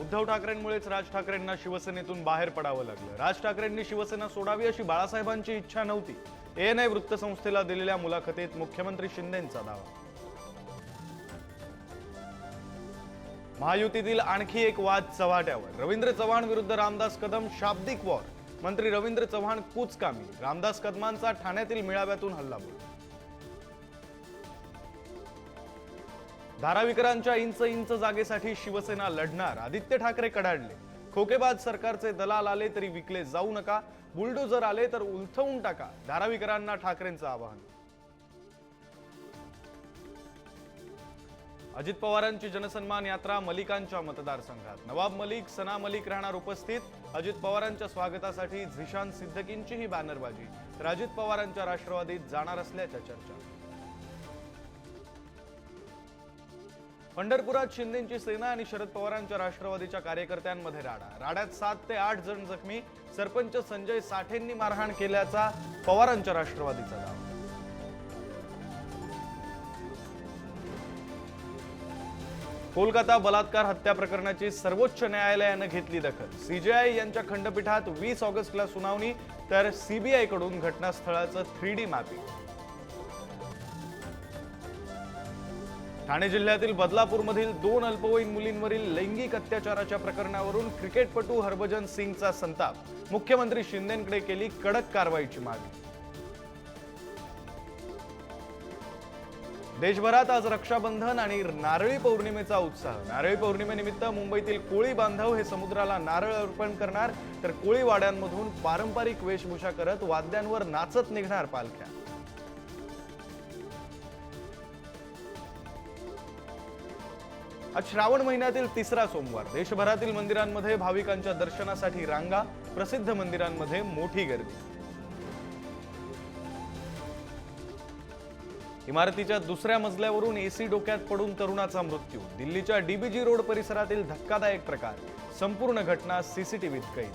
उद्धव ठाकरेंमुळेच राज ठाकरेंना शिवसेनेतून बाहेर पडावं लागलं. राज ठाकरेंनी शिवसेना सोडावी अशी बाळासाहेबांची इच्छा नव्हती. एएनआय वृत्तसंस्थेला दिलेल्या मुलाखतीत मुख्यमंत्री शिंदेंचा दावा. महायुतीतील आणखी एक वाद चव्हाट्यावर. रवींद्र चव्हाण विरुद्ध रामदास कदम शाब्दिक वॉर. मंत्री रवींद्र चव्हाण कुचकामी. रामदास कदमांचा ठाण्यातील मेळाव्यातून हल्लाबोल. धारावीकरांच्या इंच इंच जागेसाठी शिवसेना लढणार. आदित्य ठाकरे कडाडले. खोकेबाज सरकारचे दलाल आले तरी विकले जाऊ नका. बुलडोजर आले तर उलथवून टाका. धारावीकरांना ठाकरेंचं आवाहन. अजित पवारांची जनसन्मान यात्रा मलिकांच्या मतदारसंघात. नवाब मलिक सना मलिक राहणार उपस्थित. अजित पवारांच्या स्वागतासाठी झिशान सिद्दकींचीही बॅनरबाजी. तर अजित पवारांच्या राष्ट्रवादीत जाणार असल्याच्या चर्चा. पंढरपुरात शिंदेची सेना आणि शरद पवारांच्या राष्ट्रवादीच्या कार्यकर्त्यांमध्ये राडा. राड्यात सात ते आठ जण जखमी. सरपंच संजय साठेंनी मारहाण केल्याचा पवारांच्या राष्ट्रवादीचा दावा. कोलकाता बलात्कार हत्या प्रकरणाची सर्वोच्च न्यायालयानं घेतली दखल. सीजीआय यांच्या खंडपीठात वीस ऑगस्टला सुनावणी तर सीबीआयकडून घटनास्थळाचं थ्री डी मॅपिंग. ठाणे जिल्ह्यातील बदलापूरमधील दोन अल्पवयीन मुलींवरील लैंगिक अत्याचाराच्या प्रकरणावरून क्रिकेटपटू हरभजन सिंगचा संताप. मुख्यमंत्री शिंदेकडे केली कडक कारवाईची मागणी. देशभरात आज रक्षाबंधन आणि नारळी पौर्णिमेचा उत्साह. नारळी पौर्णिमेनिमित्त मुंबईतील कोळी बांधव हे समुद्राला नारळ अर्पण करणार तर कोळी वाड्यांमधून पारंपरिक वेशभूषा करत वाद्यांवर नाचत निघणार पालख्या. आज श्रावण महिन्यातील तिसरा सोमवार. देशभरातील मंदिरांमध्ये भाविकांच्या दर्शनासाठी रांगा प्रसिद्ध मंदिरांमध्ये मोठी गर्दी. इमारतीच्या दुसऱ्या मजल्यावरून एसी डोक्यात पडून तरुणाचा मृत्यू. दिल्लीच्या डीबीजी रोड परिसरातील धक्कादायक प्रकार. संपूर्ण घटना सीसीटीव्हीत कैद.